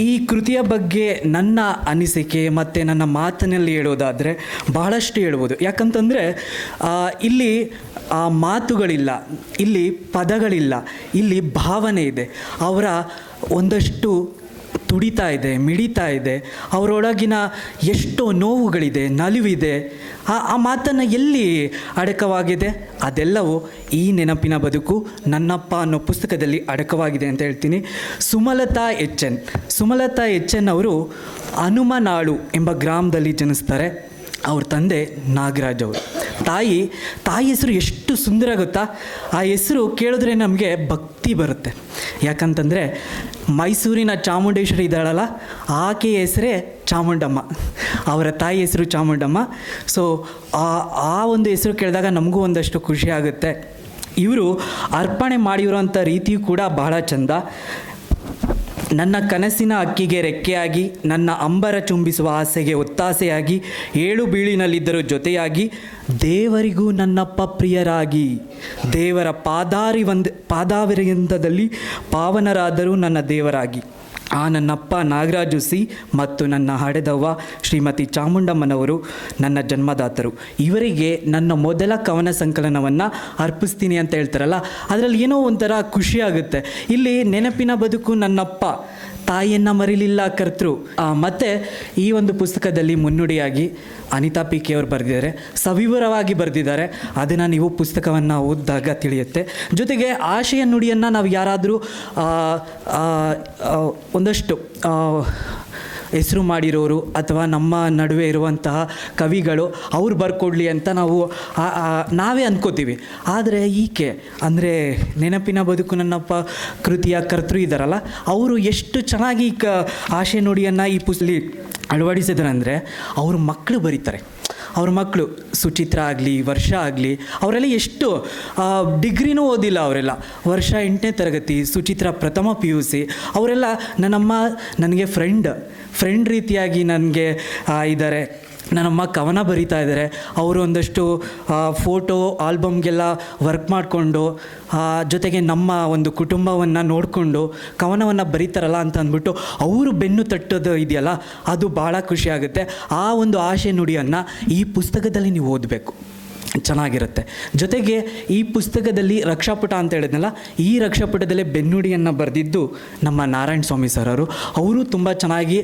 ಈ ಕೃತಿಯ ಬಗ್ಗೆ ನನ್ನ ಅನಿಸಿಕೆ ಮತ್ತು ನನ್ನ ಮಾತಿನಲ್ಲಿ ಹೇಳೋದಾದರೆ ಬಹಳಷ್ಟು ಹೇಳ್ಬೋದು ಯಾಕಂತಂದರೆ ಇಲ್ಲಿ ಆ, ಮಾತುಗಳಿಲ್ಲ ಇಲ್ಲಿ ಪದಗಳಿಲ್ಲ ಇಲ್ಲಿ ಭಾವನೆ ಇದೆ. ಅವರ ಒಂದಷ್ಟು ತುಡಿತಾ ಇದೆ, ಮಿಡಿತಾ ಇದೆ, ಅವರೊಳಗಿನ ಎಷ್ಟೋ ನೋವುಗಳಿದೆ, ನಲಿವಿದೆ, ಆ ಆ ಮಾತನ್ನು ಎಲ್ಲಿ ಅಡಕವಾಗಿದೆ? ಅದೆಲ್ಲವೂ ಈ ನೆನಪಿನ ಬದುಕು ನನ್ನಪ್ಪ ಅನ್ನೋ ಪುಸ್ತಕದಲ್ಲಿ ಅಡಕವಾಗಿದೆ ಅಂತ ಹೇಳ್ತೀನಿ. Sumalatha H N Sumalatha H N ಅವರು ಹನುಮನಾಳು ಎಂಬ ಗ್ರಾಮದಲ್ಲಿ ಜನಿಸ್ತಾರೆ. ಅವ್ರ ತಂದೆ ನಾಗರಾಜ್ ಅವರು. ತಾಯಿ ತಾಯಿ ಹೆಸರು ಎಷ್ಟು ಸುಂದರ ಗೊತ್ತಾ? ಆ ಹೆಸರು ಕೇಳಿದ್ರೆ ನಮಗೆ ಭಕ್ತಿ ಬರುತ್ತೆ. ಯಾಕಂತಂದರೆ ಮೈಸೂರಿನ ಚಾಮುಂಡೇಶ್ವರಿ ಇದ್ದಾಳಲ್ಲ ಆಕೆಯ ಹೆಸರೇ ಚಾಮುಂಡಮ್ಮ. ಅವರ ತಾಯಿ ಹೆಸರು ಚಾಮುಂಡಮ್ಮ. ಸೊ ಆ ಆ ಒಂದು ಹೆಸರು ಕೇಳಿದಾಗ ನಮಗೂ ಒಂದಷ್ಟು ಖುಷಿ ಆಗುತ್ತೆ. ಇವರು ಅರ್ಪಣೆ ಮಾಡಿರೋಂಥ ರೀತಿಯೂ ಕೂಡ ಬಹಳ ಚಂದ. ನನ್ನ ಕನಸಿನ ಅಕ್ಕಿಗೆ ರೆಕ್ಕೆಯಾಗಿ, ನನ್ನ ಅಂಬರ ಚುಂಬಿಸುವ ಆಸೆಗೆ ಒತ್ತಾಸೆಯಾಗಿ, ಏಳು ಬೀಳಿನಲ್ಲಿದ್ದರೂ ಜೊತೆಯಾಗಿ, ದೇವರಿಗೂ ನನ್ನಪ್ಪ ಪ್ರಿಯರಾಗಿ, ದೇವರ ಪಾದಾರಿ ಒಂದ್ ಪಾದಾವರಿಯಂತದಲ್ಲಿ ಪಾವನರಾದರೂ ನನ್ನ ದೇವರಾಗಿ. ಆ ನನ್ನಪ್ಪ ನಾಗರಾಜು ಸಿ ಮತ್ತು ನನ್ನ ಹಡೆದವ್ವ ಶ್ರೀಮತಿ ಚಾಮುಂಡಮ್ಮನವರು ನನ್ನ ಜನ್ಮದಾತರು. ಇವರಿಗೆ ನನ್ನ ಮೊದಲ ಕವನ ಸಂಕಲನವನ್ನು ಅರ್ಪಿಸ್ತೀನಿ ಅಂತ ಹೇಳ್ತಾರಲ್ಲ, ಅದರಲ್ಲಿ ಏನೋ ಒಂಥರ ಖುಷಿಯಾಗುತ್ತೆ ಇಲ್ಲಿ ನೆನಪಿನ ಬದುಕು ನನ್ನಪ್ಪ ತಾಯಿಯನ್ನು ಮರಿಲಿಲ್ಲ ಕರ್ತೃ. ಮತ್ತೆ ಈ ಒಂದು ಪುಸ್ತಕದಲ್ಲಿ ಮುನ್ನುಡಿಯಾಗಿ ಅನಿತಾ ಪಿ ಕೆ ಅವರು ಬರೆದಿದ್ದಾರೆ. ಸವಿವರವಾಗಿ ಬರೆದಿದ್ದಾರೆ. ಅದನ್ನು ನೀವು ಪುಸ್ತಕವನ್ನು ಓದಿದಾಗ ತಿಳಿಯುತ್ತೆ. ಜೊತೆಗೆ ಆಶೆಯ ನುಡಿಯನ್ನು ನಾವು ಯಾರಾದರೂ ಒಂದಷ್ಟು ಹೆಸರು ಮಾಡಿರೋರು ಅಥವಾ ನಮ್ಮ ನಡುವೆ ಇರುವಂತಹ ಕವಿಗಳು ಅವ್ರು ಬರ್ಕೊಡ್ಲಿ ಅಂತ ನಾವು ನಾವೇ ಅಂದ್ಕೋತೀವಿ ಆದರೆ ಈಕೆ, ಅಂದರೆ ನೆನಪಿನ ಬದುಕು ನನ್ನಪ್ಪ ಕೃತಿಯ ಕರ್ತೃ ಇದ್ದಾರಲ್ಲ ಅವರು ಎಷ್ಟು ಚೆನ್ನಾಗಿ ಕ, ಆಶೆ ನುಡಿಯನ್ನು ಈ ಪುಸ್ತಲಿ ಅಳವಡಿಸಿದ್ದಾರೆ ಅಂದರೆ ಅವ್ರ ಮಕ್ಕಳು ಬರೀತಾರೆ. ಅವ್ರ ಮಕ್ಕಳು ಸುಚಿತ್ರ ಆಗಲಿ, ವರ್ಷ ಆಗಲಿ, ಅವರೆಲ್ಲ ಎಷ್ಟು ಡಿಗ್ರಿನೂ ಓದಿಲ್ಲ ಅವರೆಲ್ಲ. ವರ್ಷ ಎಂಟನೇ ತರಗತಿ, ಸುಚಿತ್ರ ಪ್ರಥಮ ಪಿ ಯು ಸಿ ಅವರೆಲ್ಲ ನನ್ನಮ್ಮ, ನನಗೆ ಫ್ರೆಂಡ್ ಫ್ರೆಂಡ್ ರೀತಿಯಾಗಿ ನನಗೆ ಇದ್ದಾರೆ. ನನ್ನಮ್ಮ ಕವನ ಬರೀತಾ ಇದ್ದಾರೆ. ಅವರು ಒಂದಷ್ಟು ಫೋಟೋ, ಆಲ್ಬಮ್ಗೆಲ್ಲ ವರ್ಕ್ ಮಾಡಿಕೊಂಡು ಜೊತೆಗೆ ನಮ್ಮ ಒಂದು ಕುಟುಂಬವನ್ನು ನೋಡಿಕೊಂಡು ಕವನವನ್ನು ಬರೀತಾರಲ್ಲ ಅಂತ ಅಂದ್ಬಿಟ್ಟು ಅವರು ಬೆನ್ನು ತಟ್ಟೋದು ಇದೆಯಲ್ಲ, ಅದು ಭಾಳ ಖುಷಿ ಆಗುತ್ತೆ. ಆ ಒಂದು ಆಶೆ ನುಡಿಯನ್ನು ಈ ಪುಸ್ತಕದಲ್ಲಿ ನೀವು ಓದಬೇಕು. ಚೆನ್ನಾಗಿರುತ್ತೆ. ಜೊತೆಗೆ ಈ ಪುಸ್ತಕದಲ್ಲಿ ರಕ್ಷಾಪುಟ ಅಂತ ಹೇಳಿದ್ನಲ್ಲ, ಈ ರಕ್ಷಾಪುಟದಲ್ಲೇ ಬೆನ್ನುಡಿಯನ್ನು ಬರೆದಿದ್ದು ನಮ್ಮ ನಾರಾಯಣ ಸ್ವಾಮಿ ಸರ್ ಅವರು ಅವರು ತುಂಬ ಚೆನ್ನಾಗಿ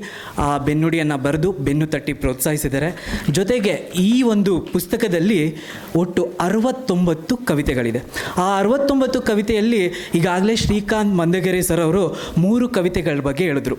ಆ ಬೆನ್ನುಡಿಯನ್ನು ಬರೆದು ಬೆನ್ನು ತಟ್ಟಿ ಪ್ರೋತ್ಸಾಹಿಸಿದ್ದಾರೆ. ಜೊತೆಗೆ ಈ ಒಂದು ಪುಸ್ತಕದಲ್ಲಿ ಒಟ್ಟು ಅರವತ್ತೊಂಬತ್ತು ಕವಿತೆಗಳಿದೆ. ಆ ಅರವತ್ತೊಂಬತ್ತು ಕವಿತೆಯಲ್ಲಿ ಈಗಾಗಲೇ ಶ್ರೀಕಾಂತ್ ಮಂದಗೆರೆ ಸರ್ ಅವರು ಮೂರು ಕವಿತೆಗಳ ಬಗ್ಗೆ ಹೇಳಿದ್ರು.